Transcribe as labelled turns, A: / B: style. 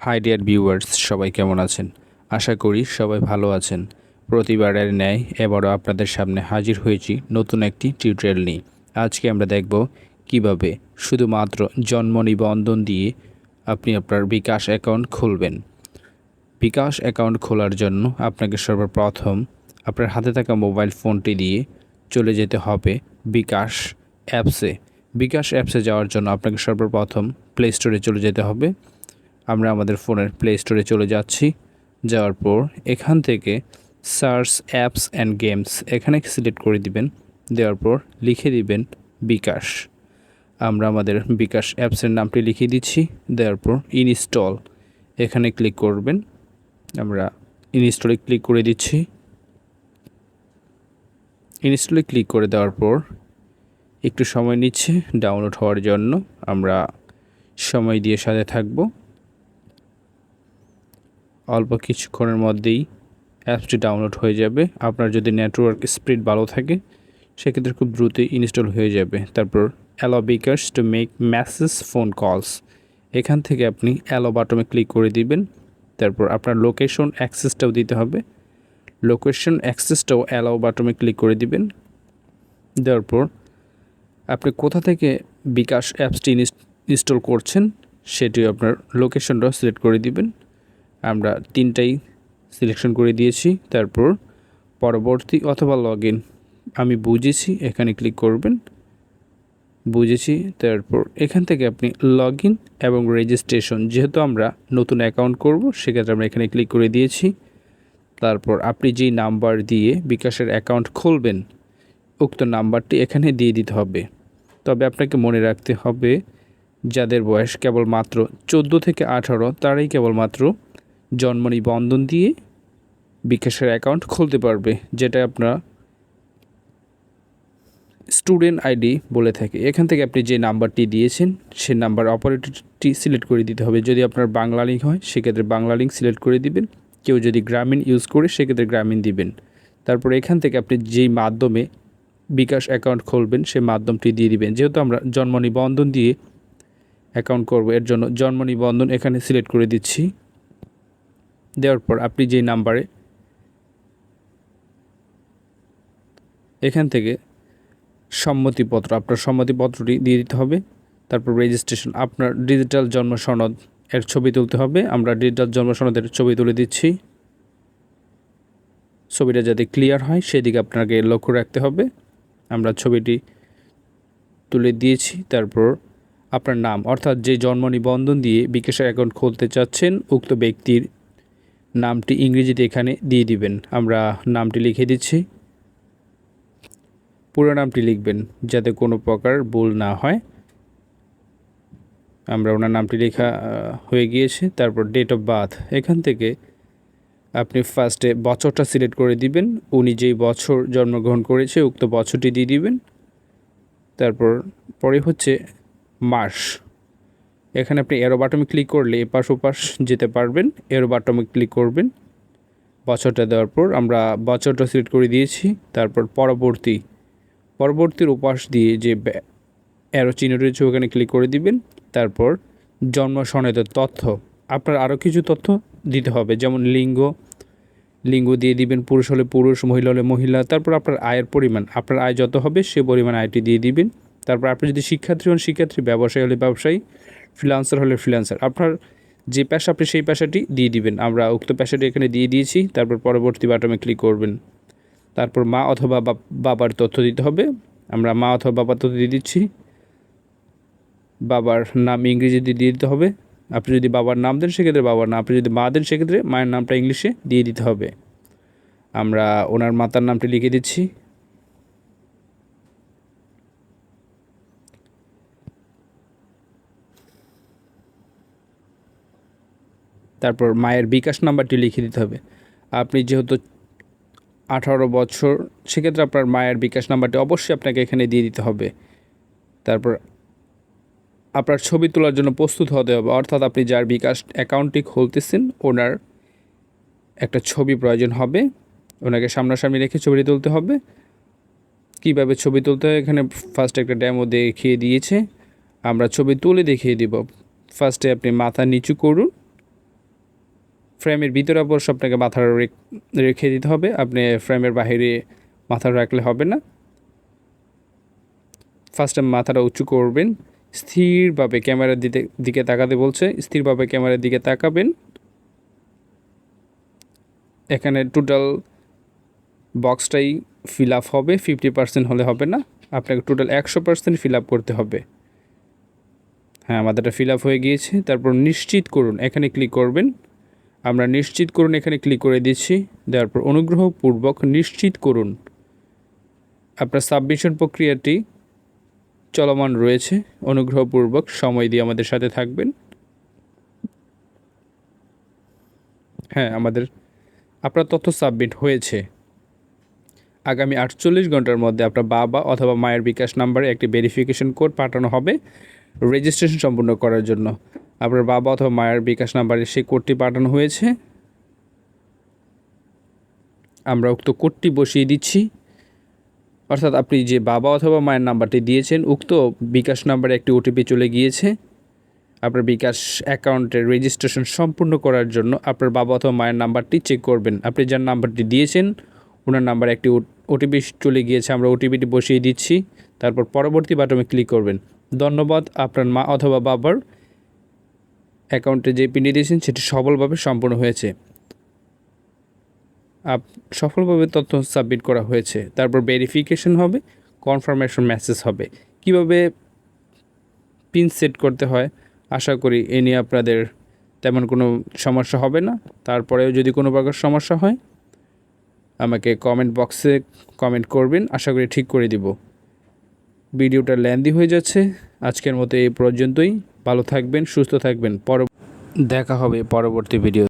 A: High dear viewers সবাই কেমন আছেন? আশা করি সবাই ভালো আছেন। প্রতিবারের ন্যায় এবারও আপনাদের সামনে হাজির হয়েছি নতুন একটি টিউটোরিয়াল নিয়ে। আজকে আমরা দেখব কীভাবে শুধুমাত্র জন্ম নিবন্ধন দিয়ে আপনি আপনার বিকাশ অ্যাকাউন্ট খুলবেন। বিকাশ অ্যাকাউন্ট খোলার জন্য আপনাকে সর্বপ্রথম আপনার হাতে থাকা মোবাইল ফোনটি দিয়ে চলে যেতে হবে বিকাশ অ্যাপসে। বিকাশ অ্যাপসে যাওয়ার জন্য আপনাকে সর্বপ্রথম প্লে স্টোরে চলে যেতে হবে। আমরা আমাদের ফোনের প্লে স্টোরে চলে যাচ্ছি। যাওয়ার পর এখান থেকে সার্চ অ্যাপস অ্যান্ড গেমস এখানে সিলেক্ট করে দিবেন। দেওয়ার পর লিখে দিবেন বিকাশ। আমরা আমাদের বিকাশ অ্যাপসের নামটি লিখে দিচ্ছি। দেওয়ার পর ইনস্টল এখানে ক্লিক করবেন। আমরা ইনস্টলে ক্লিক করে দিচ্ছি। ইনস্টলে ক্লিক করে দেওয়ার পর একটু সময় নিচ্ছে ডাউনলোড হওয়ার জন্য। আমরা সময় দিয়ে সাথে থাকব। অল্প কিছুক্ষণের মধ্যেই অ্যাপসটি ডাউনলোড হয়ে যাবে। আপনার যদি নেটওয়ার্ক স্পিড ভালো থাকে, সেক্ষেত্রে খুব দ্রুতই ইনস্টল হয়ে যাবে। তারপর allow bKash to make message phone calls এখান থেকে আপনি অ্যালো বাটমে ক্লিক করে দিবেন। তারপর আপনার লোকেশন অ্যাক্সেসটাও দিতে হবে। লোকেশন অ্যাক্সেসটাও অ্যালাও বাটমে ক্লিক করে দিবেন। দেওয়ার পর আপনি কোথা থেকে বিকাশ অ্যাপসটি ইনস্টল করছেন সেটি আপনার লোকেশনটাও সিলেক্ট করে দিবেন। আমরা তিনটাই সিলেকশন করে দিয়েছি। তারপর পরবর্তী অথবা লগ ইন আমি বুঝেছি, এখানে ক্লিক করবেন। বুঝেছি, তারপর এখান থেকে আপনি লগ ইন এবং রেজিস্ট্রেশন যেহেতু আমরা নতুন অ্যাকাউন্ট করব, সেক্ষেত্রে আমরা এখানে ক্লিক করে দিয়েছি। তারপর আপনি যেই নাম্বার দিয়ে বিকাশের অ্যাকাউন্ট খুলবেন, উক্ত নাম্বারটি এখানে দিয়ে দিতে হবে। তবে আপনাকে মনে রাখতে হবে, যাদের বয়স কেবলমাত্র চোদ্দ থেকে আঠারো, তারাই কেবলমাত্র জন্ম নিবন্ধন দিয়ে বিকাশের অ্যাকাউন্ট খুলতে পারবে, যেটা আপনার স্টুডেন্ট আইডি বলে থাকে। এখান থেকে আপনি যে নাম্বারটি দিয়েছেন, সে নাম্বার অপারেটরটি সিলেক্ট করে দিতে হবে। যদি আপনার বাংলা লিঙ্ক হয়, সেক্ষেত্রে বাংলা লিঙ্ক সিলেক্ট করে দিবেন। কেউ যদি গ্রামীণ ইউজ করে, সেক্ষেত্রে গ্রামীণ দিবেন। তারপর এখান থেকে আপনি যেই মাধ্যমে বিকাশ অ্যাকাউন্ট খুলবেন সেই মাধ্যমটি দিয়ে দিবেন। যেহেতু আমরা জন্ম নিবন্ধন দিয়ে অ্যাকাউন্ট করব, এর জন্য জন্ম নিবন্ধন এখানে সিলেক্ট করে দিচ্ছি। দেওয়ার পর আপনি যেই নাম্বারে এখান থেকে সম্মতিপত্র, আপনার সম্মতিপত্রটি দিয়ে দিতে হবে, তারপর রেজিস্ট্রেশন আপনার ডিজিটাল জন্ম সনদ এর ছবি তুলতে হবে, আমরা ডিজিটাল জন্ম সনদের ছবি তুলে দিচ্ছি। ছবিটা যাতে ক্লিয়ার হয়, সেদিকে আপনাকে লক্ষ্য রাখতে হবে। আমরা ছবিটি তুলে দিয়েছি, তারপর আপনার নাম, অর্থাৎ যে জন্ম নিবন্ধন দিয়ে বিকাশের অ্যাকাউন্ট খুলতে চাচ্ছেন, উক্ত ব্যক্তির নামটি ইংরেজিতে এখানে দিয়ে দিবেন। আমরা নামটি লিখে দিচ্ছি। পুরো নামটি লিখবেন যাতে কোনো প্রকার ভুল না হয়। আমরা ওনার নামটি লেখা হয়ে গিয়েছে। তারপর ডেট অফ বার্থ এখান থেকে আপনি ফার্স্টে বছরটা সিলেক্ট করে দিবেন। উনি যেই বছর জন্মগ্রহণ করেছে, উক্ত বছরটি দিয়ে দিবেন। তারপর, পরে হচ্ছে মাস এখানে আপনি এরো বাটমে ক্লিক করলে এপাশ ওপাশ যেতে পারবেন। এরো বাটমে ক্লিক করবেন। বছরটা দেওয়ার পর আমরা বছরটা সিলেক্ট করে দিয়েছি। তারপর পরবর্তী, পরবর্তীর উপাস দিয়ে যে অ্যারো চিহ্ন রয়েছে ওখানে ক্লিক করে দিবেন। তারপর জন্ম সনদের তথ্য, আপনার আরও কিছু তথ্য দিতে হবে। যেমন লিঙ্গ লিঙ্গ দিয়ে দিবেন পুরুষ হলে পুরুষ, মহিলা হলে মহিলা। তারপর আপনার আয়ের পরিমাণ, আপনার আয় যত হবে সে পরিমাণ আয়টি দিয়ে দিবেন। তারপর আপনি যদি শিক্ষার্থী হন, শিক্ষার্থী, ব্যবসায়ী হলে ব্যবসায়ী। ফ্রিলান্সার হলে ফ্রিলান্সার আপনার যে পেশা, আপনি সেই পেশাটি দিয়ে দিবেন। আমরা উক্ত পেশাটি এখানে দিয়ে দিয়েছি। তারপর পরবর্তী বাটমে ক্লিক করবেন। তারপর মা অথবা বাবার তথ্য দিতে হবে। আমরা মা অথবা বাবার তথ্য দিয়ে দিচ্ছি। বাবার নাম ইংরেজিতে দিয়ে দিতে হবে। আপনি যদি বাবার নাম দেন, সেক্ষেত্রে বাবার নাম। আপনি যদি মা দেন, সেক্ষেত্রে মায়ের নামটা ইংলিশে দিয়ে দিতে হবে। আমরা ওনার মাতার নামটি লিখে দিচ্ছি। তারপর মায়ের বিকাশ নাম্বারটি লিখে দিতে হবে। আপনি যেহেতু আঠারো বছর, সেক্ষেত্রে আপনার মায়ের বিকাশ নাম্বারটি অবশ্যই আপনাকে এখানে দিয়ে দিতে হবে। তারপর আপনার ছবি তোলার জন্য প্রস্তুত হতে হবে। অর্থাৎ আপনি যার বিকাশ অ্যাকাউন্টটি খুলতেছেন, ওনার একটা ছবি প্রয়োজন হবে। ওনাকে সামনাসামনি রেখে ছবিটি তুলতে হবে। কীভাবে ছবি তুলতে হয়? এখানে ফার্স্ট একটা ড্যামো দেখিয়ে দিয়েছে। আমরা ছবি তুলে দেখিয়ে দিব। ফার্স্টে আপনি মাথা নিচু করুন। ফ্রেমের ভিতরে অবশ্য আপনাকে মাথা রেখ- দিতে হবে। আপনি ফ্রেমের বাইরে মাথা রাখলে হবে না। ফার্স্টে মাথাটা উঁচু করবেন। স্থিরভাবে ক্যামেরার দিতে, দিকে তাকাতে বলছে, স্থিরভাবে ক্যামেরার দিকে তাকাবেন। এখানে টোটাল বক্সটাই ফিল আপ হবে ফিফটি পার্সেন্ট হলে হবে না। আপনাকে টোটাল একশো পার্সেন্ট ফিল আপ করতে হবে। হ্যাঁ আমাদেরটা ফিল আপ হয়ে গিয়েছে। তারপর নিশ্চিত করুন, এখানে ক্লিক করবেন। আমরা নিশ্চিত করুন, এখানে ক্লিক করে দিচ্ছি। দেওয়ার পর অনুগ্রহপূর্বক নিশ্চিত করুন। আপনার সাবমিশন প্রক্রিয়াটি চলমান রয়েছে। অনুগ্রহপূর্বক সময় দিয়ে আমাদের সাথে থাকবেন। হ্যাঁ আমাদের, আপনার তথ্য সাবমিট হয়েছে। আগামী আটচল্লিশ ঘণ্টার মধ্যে আপনার বাবা অথবা মায়ের বিকাশ নাম্বারে একটি ভেরিফিকেশন কোড পাঠানো হবে রেজিস্ট্রেশন সম্পূর্ণ করার জন্য। আপনার বাবা অথবা মায়ের বিকাশ নাম্বারে সেই কোডটি পাঠানো হয়েছে। আমরা উক্ত কোডটি বসিয়ে দিচ্ছি। অর্থাৎ আপনি যে বাবা অথবা মায়ের নাম্বারটি দিয়েছেন, উক্ত বিকাশ নাম্বারে একটি ওটিপি চলে গিয়েছে। আপনার বিকাশ অ্যাকাউন্টের রেজিস্ট্রেশন সম্পূর্ণ করার জন্য আপনার বাবা অথবা মায়ের নাম্বারটি চেক করবেন। আপনি যার নাম্বারটি দিয়েছেন, ওনার নাম্বারে একটি ওটিপি চলে গিয়েছে। আমরা ওটিপিটি বসিয়ে দিচ্ছি, তারপর পরবর্তী বাটনে ক্লিক করবেন। ধন্যবাদ আপনার মা অথবা বাবার। অ্যাকাউন্টে যে পিনটি দিয়েছেন, সেটি সফলভাবে সম্পূর্ণ হয়েছে। আপ, সফলভাবে তথ্য সাবমিট করা হয়েছে। তারপর ভেরিফিকেশন হবে কনফার্মেশন মেসেজ হবে। কীভাবে পিন সেট করতে হয়? আশা করি এ নিয়ে আপনাদের তেমন কোনো সমস্যা হবে না। তারপরেও যদি কোনো প্রকার সমস্যা হয়, আমাকে কমেন্ট বক্সে কমেন্ট করবেন। আশা করি ঠিক করে দিব। ভিডিওটা ল্যান্দি হয়ে যাচ্ছে। আজকের মতো এই পর্যন্তই। ভালো থাকবেন সুস্থ থাকবেন। পর দেখা হবে পরবর্তী ভিডিও